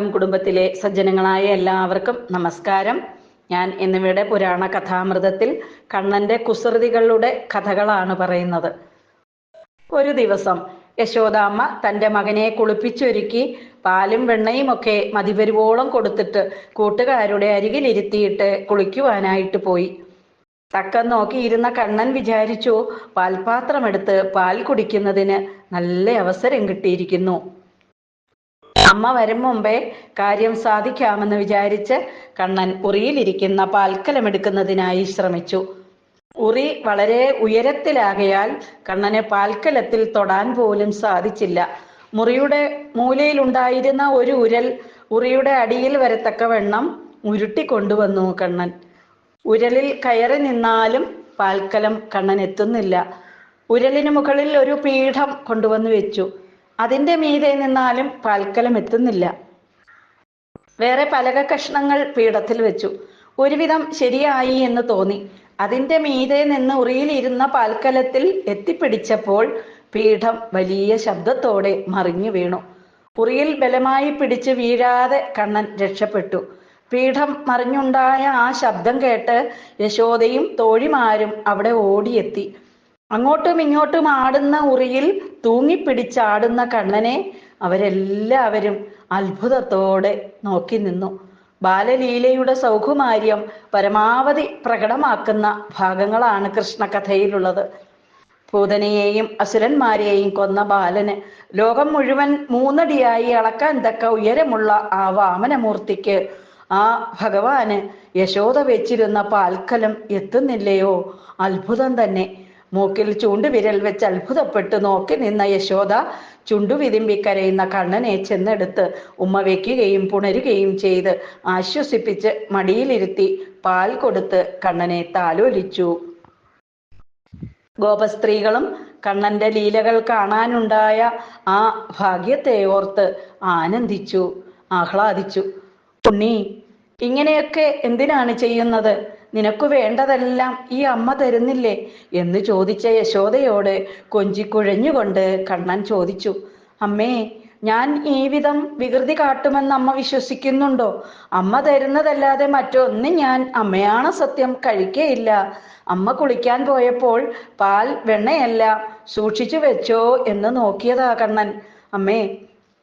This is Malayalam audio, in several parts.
ഭാഗം കുടുംബത്തിലെ സജ്ജനങ്ങളായ എല്ലാവർക്കും നമസ്കാരം. ഞാൻ എന്നിവയുടെ പുരാണ കഥാമൃതത്തിൽ കണ്ണന്റെ കുസൃതികളുടെ കഥകളാണ് പറയുന്നത്. ഒരു ദിവസം യശോദാമ്മ തന്റെ മകനെ കുളിപ്പിച്ചൊരുക്കി പാലും വെണ്ണയും ഒക്കെ മതിവരുവോളം കൊടുത്തിട്ട് കൂട്ടുകാരുടെ അരികിലിരുത്തിയിട്ട് കുളിക്കുവാനായിട്ട് പോയി. തക്കം നോക്കിയിരുന്ന കണ്ണൻ വിചാരിച്ചു പാൽപാത്രമെടുത്ത് പാൽ കുടിക്കുന്നതിന് നല്ല അവസരം കിട്ടിയിരിക്കുന്നു. അമ്മ വരും മുമ്പേ കാര്യം സാധിക്കാമെന്ന് വിചാരിച്ച് കണ്ണൻ ഉറിയിലിരിക്കുന്ന പാൽക്കലമെടുക്കുന്നതിനായി ശ്രമിച്ചു. ഉറി വളരെ ഉയരത്തിലാകയാൽ കണ്ണന് പാൽക്കലത്തിൽ തൊടാൻ പോലും സാധിച്ചില്ല. മുറിയുടെ മൂലയിലുണ്ടായിരുന്ന ഒരു ഉരൽ ഉറിയുടെ അടിയിൽ വരത്തക്കവണ്ണം ഉരുട്ടി കൊണ്ടുവന്നു കണ്ണൻ. ഉരലിൽ കയറി നിന്നാലും പാൽക്കലം കണ്ണൻ എത്തുന്നില്ല. ഉരലിന് മുകളിൽ ഒരു പീഠം കൊണ്ടുവന്നു വെച്ചു. അതിന്റെ മീതെ നിന്നാലും പാൽക്കലം എത്തുന്നില്ല. വേറെ പലക കഷ്ണങ്ങൾ പീഠത്തിൽ വെച്ചു. ഒരുവിധം ശരിയായി എന്ന് തോന്നി. അതിന്റെ മീതെ നിന്ന് ഉറിയിലിരുന്ന പാൽക്കലത്തിൽ എത്തിപ്പിടിച്ചപ്പോൾ പീഠം വലിയ ശബ്ദത്തോടെ മറിഞ്ഞു വീണു. ഉറിയിൽ ബലമായി പിടിച്ച് വീഴാതെ കണ്ണൻ രക്ഷപ്പെട്ടു. പീഠം മറിഞ്ഞുണ്ടായ ആ ശബ്ദം കേട്ട് യശോദയും തോഴിമാരും അവിടെ ഓടിയെത്തി. അങ്ങോട്ടും ഇങ്ങോട്ടും ആടുന്ന ഉറിയിൽ തൂങ്ങിപ്പിടിച്ചാടുന്ന കണ്ണനെ അവരെല്ലാവരും അത്ഭുതത്തോടെ നോക്കി നിന്നു. ബാലലീലയുടെ സൗകുമാര്യം പരമാവധി പ്രകടമാക്കുന്ന ഭാഗങ്ങളാണ് കൃഷ്ണകഥയിലുള്ളത്. പൂതനയെയും അസുരന്മാരെയും കൊന്ന ബാലന് ലോകം മുഴുവൻ മൂന്നടിയായി അളക്കാൻ തക്ക ഉയരമുള്ള ആ വാമനമൂർത്തിക്ക് ആ ഭഗവാന് യശോദ വെച്ചിരുന്ന പാൽക്കലം എത്തുന്നില്ലയോ? അത്ഭുതം തന്നെ. മൂക്കിൽ ചൂണ്ടുവിരൽ വെച്ച് അത്ഭുതപ്പെട്ട് നോക്കി നിന്ന യശോദ ചുണ്ടുവിതിമ്പി കരയുന്ന കണ്ണനെ ചെന്നെടുത്ത് ഉമ്മ വയ്ക്കുകയും പുണരുകയും ചെയ്ത് ആശ്വസിപ്പിച്ച് മടിയിലിരുത്തി പാൽ കൊടുത്ത് കണ്ണനെ താലോലിച്ചു. ഗോപസ്ത്രീകളും കണ്ണന്റെ ലീലകൾ കാണാനുണ്ടായ ആ ഭാഗ്യത്തെ ഓർത്ത് ആനന്ദിച്ചു ആഹ്ലാദിച്ചു. ഉണ്ണി ഇങ്ങനെയൊക്കെ എന്തിനാണ് ചെയ്യുന്നത്? നിനക്കു വേണ്ടതെല്ലാം ഈ അമ്മ തരുന്നില്ലേ? എന്ന് ചോദിച്ച യശോദയോട് കൊഞ്ചിക്കുഴഞ്ഞുകൊണ്ട് കണ്ണൻ ചോദിച്ചു അമ്മേ ഞാൻ ഈ വിധം വികൃതി കാട്ടുമെന്ന് അമ്മ വിശ്വസിക്കുന്നുണ്ടോ? അമ്മ തരുന്നതല്ലാതെ മറ്റൊന്നും ഞാൻ അമ്മയാണ് സത്യം കഴിക്കേയില്ല. അമ്മ കുളിക്കാൻ പോയപ്പോൾ പാൽ വെണ്ണയല്ല സൂക്ഷിച്ചു വെച്ചോ എന്ന് നോക്കിയതാ കണ്ണൻ. അമ്മേ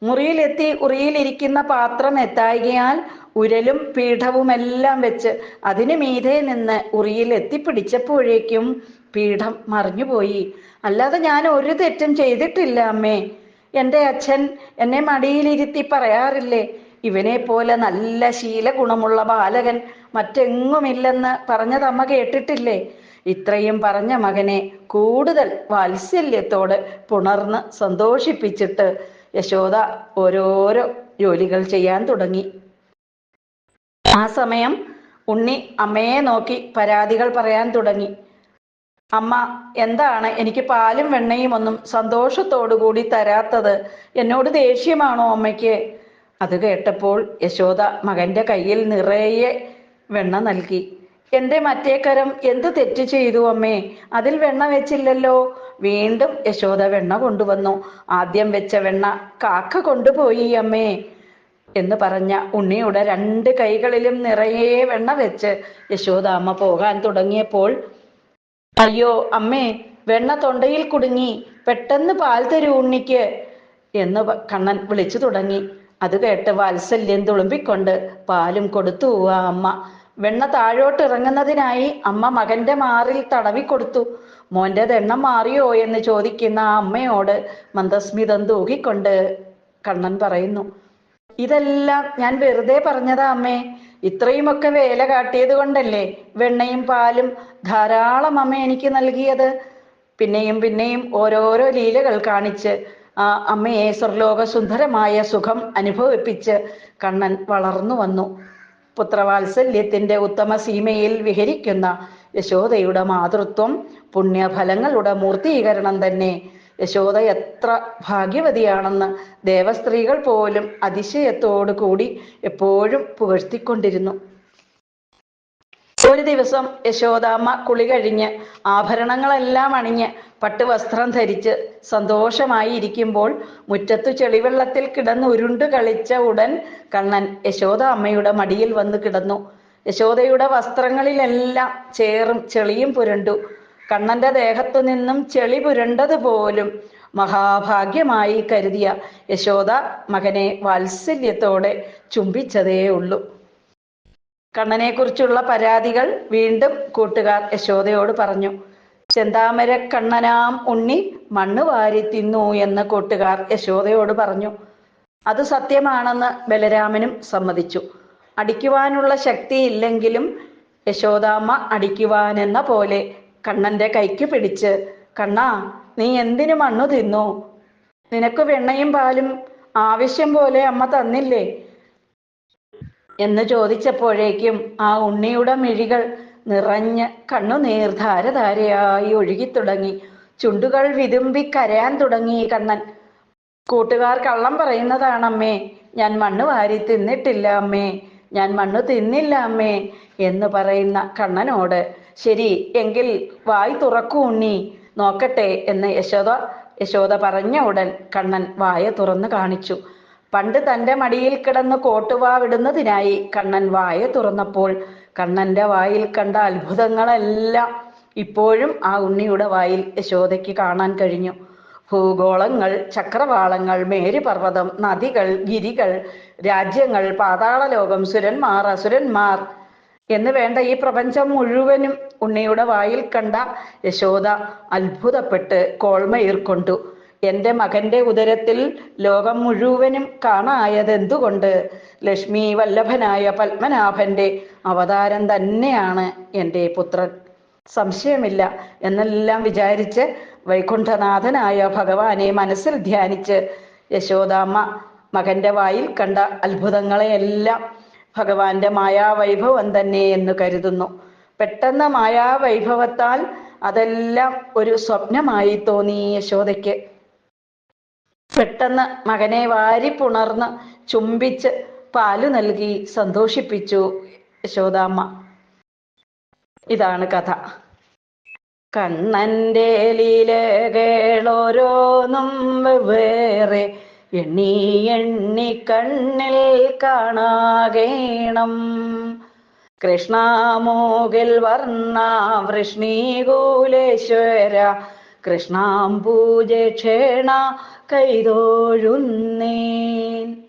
മുറിയിലെത്തി ഉറിയിലിരിക്കുന്ന പാത്രം എത്തായികയാൽ ഉരലും പീഠവുമെല്ലാം വെച്ച് അതിനു മീതെ നിന്ന് ഉറിയിൽ എത്തിപ്പിടിച്ചപ്പോഴേക്കും പീഠം മറിഞ്ഞുപോയി. അല്ലാതെ ഞാൻ ഒരു തെറ്റും ചെയ്തിട്ടില്ല അമ്മേ. എന്റെ അച്ഛൻ എന്നെ മടിയിലിരുത്തി പറയാറില്ലേ ഇവനെ പോലെ നല്ല ശീലഗുണമുള്ള ബാലകൻ മറ്റെങ്ങുമില്ലെന്ന് പറഞ്ഞതമ്മ കേട്ടിട്ടില്ലേ? ഇത്രയും പറഞ്ഞ മകനെ കൂടുതൽ വാത്സല്യത്തോട് പുണർന്ന് സന്തോഷിപ്പിച്ചിട്ട് യശോദ ഓരോരോ ജോലികൾ ചെയ്യാൻ തുടങ്ങി. ആ സമയം ഉണ്ണി അമ്മയെ നോക്കി പരാതികൾ പറയാൻ തുടങ്ങി. അമ്മ എന്താണ് എനിക്ക് പാലും വെണ്ണയും ഒന്നും സന്തോഷത്തോടു കൂടി തരാത്തത്? എന്നോട് ദേഷ്യമാണോ അമ്മയ്ക്ക്? അത് കേട്ടപ്പോൾ യശോദ മകന്റെ കയ്യിൽ നിറയെ വെണ്ണ നൽകി. എന്റെ മറ്റേ കരം എന്ത് തെറ്റ് ചെയ്തു അമ്മേ? അതിൽ വെണ്ണ വെച്ചില്ലല്ലോ? വീണ്ടും യശോദ വെണ്ണ കൊണ്ടുവന്നു. ആദ്യം വെച്ച വെണ്ണ കാക്ക കൊണ്ടുപോയി അമ്മേ. എന്ന് പറഞ്ഞ ഉണ്ണിയുടെ രണ്ട് കൈകളിലും നിറയെ വെണ്ണ വെച്ച് യശോദാമ്മ പോകാൻ തുടങ്ങിയപ്പോൾ അയ്യോ അമ്മേ വെണ്ണ തൊണ്ടയിൽ കുടുങ്ങി പെട്ടെന്ന് പാൽ തരൂ ഉണ്ണിക്ക് എന്ന് കണ്ണൻ വിളിച്ചു തുടങ്ങി. അത് കേട്ട് വാത്സല്യം തുളുമ്പിക്കൊണ്ട് പാലും കൊടുത്തു ആ അമ്മ. വെണ്ണ താഴോട്ട് ഇറങ്ങുന്നതിനായി അമ്മ മകന്റെ മാറിൽ തടവി കൊടുത്തു. മോന്റെ എണ്ണം മാറിയോ? എന്ന് ചോദിക്കുന്ന ആ അമ്മയോട് മന്ദസ്മിതം തൂകിക്കൊണ്ട് കണ്ണൻ പറയുന്നു ഇതെല്ലാം ഞാൻ വെറുതെ പറഞ്ഞതാ അമ്മേ. ഇത്രയുമൊക്കെ വേല കാട്ടിയത് കൊണ്ടല്ലേ വെണ്ണയും പാലും ധാരാളം അമ്മ എനിക്ക് നൽകിയത്. പിന്നെയും പിന്നെയും ഓരോരോ ലീലകൾ കാണിച്ച് ആ അമ്മയെ സ്വർലോക സുന്ദരമായ സുഖം അനുഭവിപ്പിച്ച് കണ്ണൻ വളർന്നു വന്നു. പുത്രവാത്സല്യത്തിന്റെ ഉത്തമ സീമയിൽ വിഹരിക്കുന്ന യശോദയുടെ മാതൃത്വം പുണ്യഫലങ്ങളുടെ മൂർത്തീകരണം തന്നെ യശോദ എത്ര ഭാഗ്യവതിയാണെന്ന് ദേവസ്ത്രീകൾ പോലും അതിശയത്തോടു കൂടി എപ്പോഴും പുകഴ്ത്തിക്കൊണ്ടിരുന്നു. ഒരു ദിവസം യശോദാമ്മ കുളി കഴിഞ്ഞ് ആഭരണങ്ങളെല്ലാം അണിഞ്ഞ് പട്ടുവസ്ത്രം ധരിച്ച് സന്തോഷമായി ഇരിക്കുമ്പോൾ മുറ്റത്തു ചെളിവെള്ളത്തിൽ കിടന്ന് ഉരുണ്ടു കളിച്ച ഉടൻ കണ്ണൻ യശോദ അമ്മയുടെ മടിയിൽ വന്ന് കിടന്നു. യശോദയുടെ വസ്ത്രങ്ങളിലെല്ലാം ചേറും ചെളിയും പുരണ്ടു. കണ്ണന്റെ ദേഹത്തു നിന്നും ചെളി പുരണ്ടത് പോലും മഹാഭാഗ്യമായി കരുതിയ യശോദ മകനെ വാത്സല്യത്തോടെ ചുംബിച്ചതേ ഉള്ളൂ. കണ്ണനെക്കുറിച്ചുള്ള പരാതികൾ വീണ്ടും കൂട്ടുകാർ യശോദയോട് പറഞ്ഞു. ചെന്താമര കണ്ണനാം ഉണ്ണി മണ്ണ് വാരി തിന്നു എന്ന് കൂട്ടുകാർ യശോദയോട് പറഞ്ഞു. അത് സത്യമാണെന്ന് ബലരാമനും സമ്മതിച്ചു. അടിക്കുവാനുള്ള ശക്തി ഇല്ലെങ്കിലും യശോദാമ്മ അടിക്കുവാനെന്ന പോലെ കണ്ണന്റെ കൈക്ക് പിടിച്ച് കണ്ണാ നീ എന്തിനു മണ്ണു തിന്നു? നിനക്ക് വെണ്ണയും പാലും ആവശ്യം പോലെ അമ്മ തന്നില്ലേ എന്ന് ചോദിച്ചപ്പോഴേക്കും ആ ഉണ്ണിയുടെ മിഴികൾ നിറഞ്ഞ് ധാരധാരയായി ഒഴുകിത്തുടങ്ങി ചുണ്ടുകൾ വിതുമ്പി കരയാൻ തുടങ്ങി കണ്ണൻ. കൂട്ടുകാർ കള്ളം പറയുന്നതാണ് അമ്മേ ഞാൻ മണ്ണ് വാരി തിന്നിട്ടില്ല അമ്മേ. ഞാൻ മണ്ണ് തിന്നില്ല അമ്മേ എന്ന് പറയുന്ന കണ്ണനോട് ശരി എങ്കിൽ വായി തുറക്കൂ ഉണ്ണി. നോക്കട്ടെ എന്ന് യശോദ യശോദ പറഞ്ഞ ഉടൻ കണ്ണൻ വായ തുറന്നു കാണിച്ചു. പണ്ട് തന്റെ മടിയിൽ കിടന്ന് കോട്ടുവാവിടുന്നതിനായി കണ്ണൻ വായ തുറന്നപ്പോൾ കണ്ണന്റെ വായിൽ കണ്ട അത്ഭുതങ്ങളെല്ലാം ഇപ്പോഴും ആ ഉണ്ണിയുടെ വായിൽ യശോദയ്ക്ക് കാണാൻ കഴിഞ്ഞു. ഭൂഗോളങ്ങൾ ചക്രവാളങ്ങൾ മേരുപർവതം നദികൾ ഗിരികൾ രാജ്യങ്ങൾ പാതാളലോകം സുരന്മാർ അസുരന്മാർ എന്ന് വേണ്ട ഈ പ്രപഞ്ചം മുഴുവനും ഉണ്ണിയുടെ വായിൽ കണ്ട യശോദ അത്ഭുതപ്പെട്ട് കോൾമയിർക്കൊണ്ടു എന്റെ മകന്റെ ഉദരത്തിൽ ലോകം മുഴുവനും കാണായതെന്തുകൊണ്ട്? ലക്ഷ്മി വല്ലഭനായ പത്മനാഭന്റെ അവതാരം തന്നെയാണ് എന്റെ പുത്രൻ. സംശയമില്ല എന്നെല്ലാം വിചാരിച്ച് വൈകുണ്ഠനാഥനായ ഭഗവാനെ മനസ്സിൽ ധ്യാനിച്ച് യശോദാമ്മ മകന്റെ വായിൽ കണ്ട അത്ഭുതങ്ങളെയെല്ലാം ഭഗവാന്റെ മായാവൈഭവം തന്നെ എന്ന് കരുതുന്നു. പെട്ടെന്ന് മായാവൈഭവത്താൽ അതെല്ലാം ഒരു സ്വപ്നമായി തോന്നി യശോദയ്ക്ക്. പെട്ടെന്ന് മകനെ വാരി പുണർന്ന് ചുംബിച്ച് പാൽ നൽകി സന്തോഷിപ്പിച്ചു യശോദാമ്മ. ഇതാണ് കഥ. കണ്ണന്റെ ലീലകളോരോന്നും വെവ്വേറെ എണ്ണി എണ്ണി കണ്ണിൽ കാണാകേണം. കൃഷ്ണാമോകിൽ വർണ വൃഷ്ണീകൂലേശ്വര കൃഷ്ണാം പൂജ ക്ഷേണ കൈതോഴുന്നേൻ.